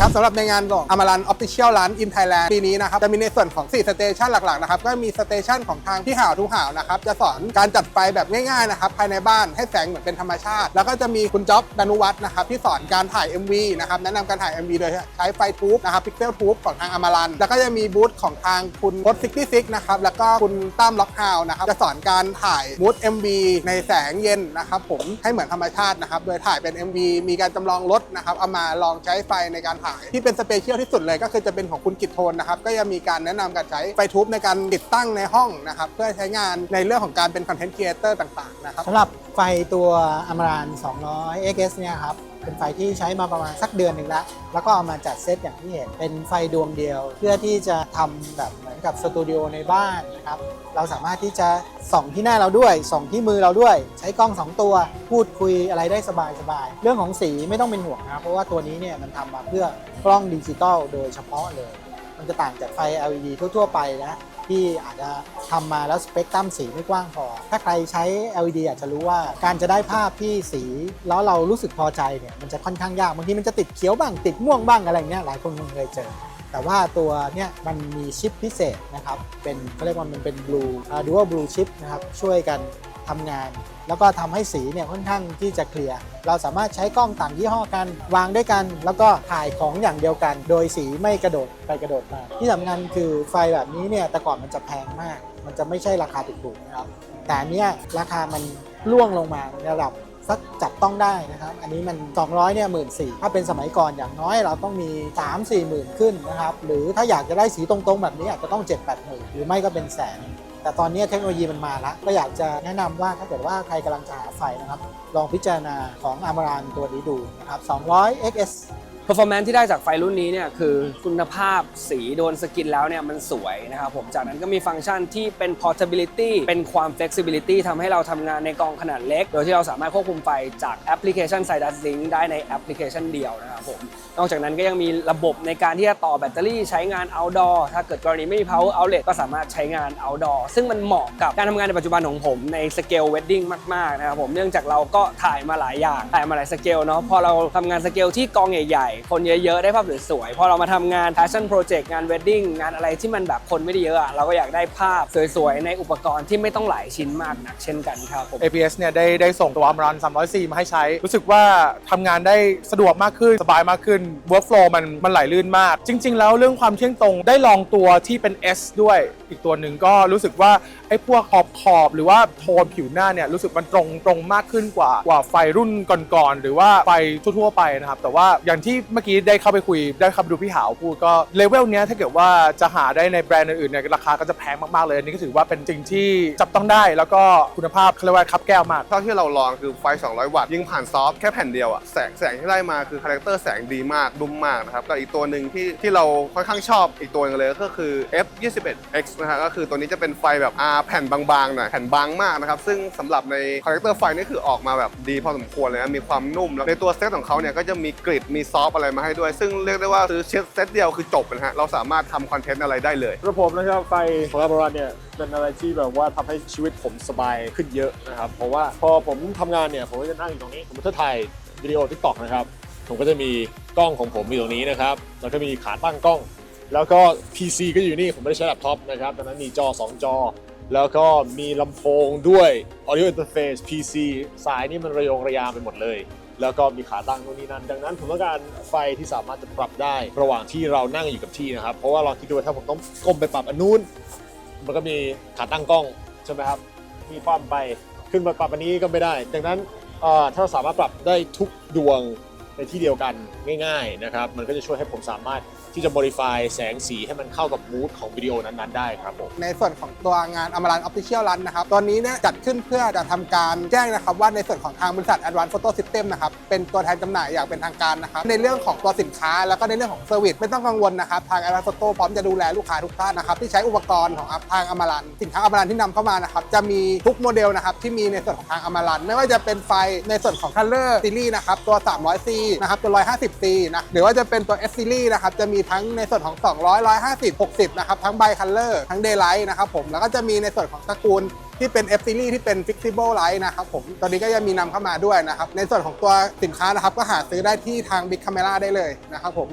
ครับสำหรับในงานของอมารันออฟฟิเชียลร้านอินไทยแลนด์ปีนี้นะครับจะมีในส่วนของ 4 สเตชันหลักๆนะครับก็มีสเตชันของทางพี่หาวทุกหาวนะครับจะสอนการจัดไฟแบบง่ายๆนะครับภายในบ้านให้แสงเหมือนเป็นธรรมชาติ แล้วก็จะมีคุณจ๊อบดานุวัฒน์นะครับที่สอนการถ่าย MV นะครับแนะนำการถ่าย MV โดยใช้ไฟทูบนะครับพิกเซลทูบของทางอมารันแล้วก็จะมีบูธของทางคุณรถซิกซี่ซิกนะครับแล้วก็คุณตั้มล็อกฮาวนะครับจะสอนการถ่ายมูด MV ในแสงเย็นนะครับผมให้เหมือนธรรมชาตินะครับโดยถ่ายเป็น MV มีการจำลองรถนะครับเอามาลองใช้ไฟในการาย ที่เป็นสเปเชียลที่สุดเลยก็คือจะเป็นของคุณกิตโทนนะครับก็ยังมีการแนะนำการใช้ไฟทูบในการติดตั้งในห้องนะครับเพื่อใช้งานในเรื่องของการเป็นคอนเทนต์ครีเอเตอร์ต่างๆนะครับสำหรับไฟตัวอมราน200 XS เนี่ยครับ เป็นไฟที่ใช้มาประมาณสักเดือนหนึ่งแล้ว แล้วก็เอามาจัดเซตอย่างที่เห็น เป็นไฟดวงเดียว เพื่อที่จะทำแบบเหมือนกับสตูดิโอในบ้านนะครับ เราสามารถที่จะส่องที่หน้าเราด้วย ส่องที่มือเราด้วย ใช้กล้อง 2 ตัว พูดคุยอะไรได้สบายๆเรื่องของสีไม่ต้องเป็นห่วงนะ เพราะว่าตัวนี้เนี่ยมันทำมาเพื่อกล้องดิจิตอลโดยเฉพาะเลย มันจะต่างจากไฟ LED ทั่ว ๆ ไปนะ ที่อาจจะทำมาแล้วสเปกตรัมสีไม่กว้างพอ ถ้าใครใช้ LED อาจจะรู้ว่าการจะได้ภาพที่สีแล้วเรารู้สึกพอใจเนี่ยมันจะค่อนข้างยากบางทีมันจะติดเขียวบ้างติดม่วงบ้างอะไรเงี้ยหลายคนคงเคยเจอ แต่ว่าตัวเนี่ยมันมีชิปพิเศษนะครับเป็นเขาเรียกว่ามันเป็นบลูดูว่าบลูชิปนะครับช่วยกัน ทำงาน แล้วก็ทำให้สีเนี่ยค่อนข้างที่จะเคลียร์เราสามารถใช้กล้องต่างยี่ห้อกัน วางด้วยกัน แล้วก็ถ่ายของอย่างเดียวกัน โดยสีไม่กระโดดไปกระโดดมาที่สำคัญคือไฟแบบนี้เนี่ยแต่ก่อนมันจะแพงมาก มันจะไม่ใช่ราคาถูกๆนะครับแต่อันเนี้ยราคามันล่วงลงมาในระดับสักจับต้องได้นะครับ อันนี้มัน 200เนี่ยหมื่นสี่ถ้าเป็นสมัยก่อนอย่างน้อยเราต้องมี 3 4 หมื่นขึ้นนะครับ หรือถ้าอยากจะได้สีตรงๆ แบบนี้อาจจะต้อง 7 8หมื่นหรือไม่ก็เป็นแสน แต่ตอนนี้เทคโนโลยีมันมาแล้วก็อยากจะแนะนำว่าถ้าเกิดว่าใครกำลังจะหาไฟนะครับ ลองพิจารณาของอามรานตัวนี้ดูนะครับ200 XS performance ที่ได้จากไฟรุ่นนี้เนี่ยคือคุณภาพสีโดนสกินแล้วเนี่ยมันสวยนะครับผมจากนั้นก็มีฟังก์ชันที่เป็น portability เป็นความ flexibility ทำให้เราทำงานในกองขนาดเล็ก โดยที่เราสามารถควบคุมไฟจากแอปพลิเคชัน s i d u s Link ได้ในแอปพลิเคชันเดียวนะครับผมนอกจากนั้นก็ยังมีระบบในการที่จะต่อแบตเตอรี่ใช้งาน outdoor ถ้าเกิดกรณีไม่มี power outlet ก็สามารถใช้งาน outdoor ซึ่งมันเหมาะกับการทำงานในปัจจุบันของผมในสเกล wedding มากๆนะครับผมเนื่องจากเราก็ถ่ายมาหลายอย่างถ่ายมาหลายสเกลเนาะพอเราทำงานสเกลที่กองใหญ่คนเยอะๆ ได้ภาพสวยๆ พอเรามาทำงาน passion project งาน wedding งานอะไรที่มันแบบคนไม่ได้เยอะอะเราก็อยากได้ภาพสวยๆ ในอุปกรณ์ที่ไม่ต้องหลายชิ้นมากนักเช่นกันครับผม APS เนี่ยได้ได้ส่งตัว Amran 304 มาให้ใช้ รู้สึกว่าทำงานได้สะดวกมากขึ้น สบายมากขึ้น workflow มันมันไหลลื่นมาก จริง ๆ แล้วเรื่องความเที่ยงตรงได้ลองตัวที่เป็น S ด้วยอีกตัวหนึ่งก็รู้สึกว่าไอ้พวกขอบขอบหรือว่าโทนผิวหน้าเนี่ยรู้สึกมันตรงตรงมากขึ้นกว่ากว่าไฟรุ่นก่อนๆหรือว่าไฟทั่วๆไปนะครับแต่ว่าอย่างที่เมื่อกี้ได้เข้าไปคุยได้เข้าไปดูพี่หาวพูดก็เลเวลเนี้ยถ้าเกิดว่าจะหาได้ในแบรนด์อื่นๆเนี่ยราคาก็จะแพงมากๆเลยอันนี้ก็ถือว่าเป็นสิ่งที่จับต้องได้แล้วก็คุณภาพเขาเรียกว่าคับแก้วมาก เท่าที่เราลองคือไฟ 200 วัตต์ ยิงผ่านซอฟต์แค่แผ่นเดียวอะแสงแสงที่ได้มาคือคาแรคเตอร์แสงดีมากดุมมากนะครับกับอีกตัวหนึ่งที่ที่เราค่อนข้างชอบอีกตัวหนึงเลยก็คือ F 2 1 X นะฮะก็คือตัวนี้จะเป็นไฟแบบ R แผ่นบางๆหน่อยแผ่นบางมากนะครับซึ่งสำหรับในคาแรคเตอร์ไฟนี่คือออกมาแบบดีพอสมควรเลยนะมีความนุ่มแล้วในตัวเซตของเขาเนี่ยก็จะมีกริดมีซอฟอะไรมาให้ด้วย ซึ่งเรียกได้ว่าซื้อเซตเดียวคือจบนะฮะเราสามารถทำคอนเทนต์อะไรได้เลยสำหรับผมนะครับไฟของอาบรัเนี่ยเป็นอะไรที่แบบว่าทำให้ชีวิตผมสบายขึ้นเยอะนะครับ เพราะว่าพอผมทำงานเนี่ยผมก็จะนั่งอยู่ตรงนี้ผมจะถ่ายวิดีโอทิกตอกนะครับ ผมก็จะมีกล้องของผมอยู่ตรงนี้นะครับ แล้วก็มีขาตั้งกล้อง แล้วก็ PC ก็อยู่นี่ผมไม่ได้ใช้แล็ปท็อปนะครับดังนั้นมีจอ 2 จอ แล้วก็มีลำโพงด้วย audio interface PC สายนี่มันระยงระยางไปหมดเลย แล้วก็มีขาตั้งตรงนี้นั่น ดังนั้นผมต้องการไฟที่สามารถจะปรับได้ ระหว่างที่เรานั่งอยู่กับที่นะครับ เพราะว่าลองคิดดูว่าถ้าผมต้องก้มไปปรับอันนู้น มันก็มีขาตั้งกล้องใช่ไหมครับ มีความไปขึ้นมาปรับอันนี้ก็ไม่ได้ ดังนั้นถ้าเราสามารถปรับได้ทุกดวงในที่เดียวกันง่าย ๆนะครับ มันก็จะช่วยให้ผมสามารถ ที่จะ modify แสงสีให้มันเข้ากับมูดของวิดีโอนั้นๆได้ครับผม ในส่วนของตัวงานอมรันออฟฟิเชียลรันนะครับตอนนี้เนี่ยจัดขึ้นเพื่อจะทำการแจ้งนะครับว่าในส่วนของทางบริษัท Advanced Photo System นะครับเป็นตัวแทนจำหน่ายอย่างเป็นทางการนะครับในเรื่องของตัวสินค้าแล้วก็ในเรื่องของเซอร์วิสไม่ต้องกังวลนะครับทาง Advanced Photo พร้อมจะดูแลลูกค้าทุกท่านนะครับที่ใช้อุปกรณ์ของทางอมรันสินค้าอมรันที่นำเข้ามานะครับจะมีทุกโมเดลนะครับที่มีในส่วนของทางอมรันไม่ว่าจะเป็นไฟในส่วนของ Color Series นะครับตัว 300C นะครับตัว 150C นะหรือว่าจะเป็นตัว S Series นะครับจะมีทั้งในส่วนของ 200 150 60 นะครับ ทั้งไบคัลเลอร์ทั้งเดย์ไลท์นะครับผม แล้วก็จะมีในส่วนของตระกูลที่เป็น F Series ที่เป็น Flexible Light นะครับผมตอนนี้ก็ยังมีนำเข้ามาด้วยนะครับ ในส่วนของตัวสินค้านะครับก็หาซื้อได้ที่ทาง Big Camera ได้เลยนะครับผม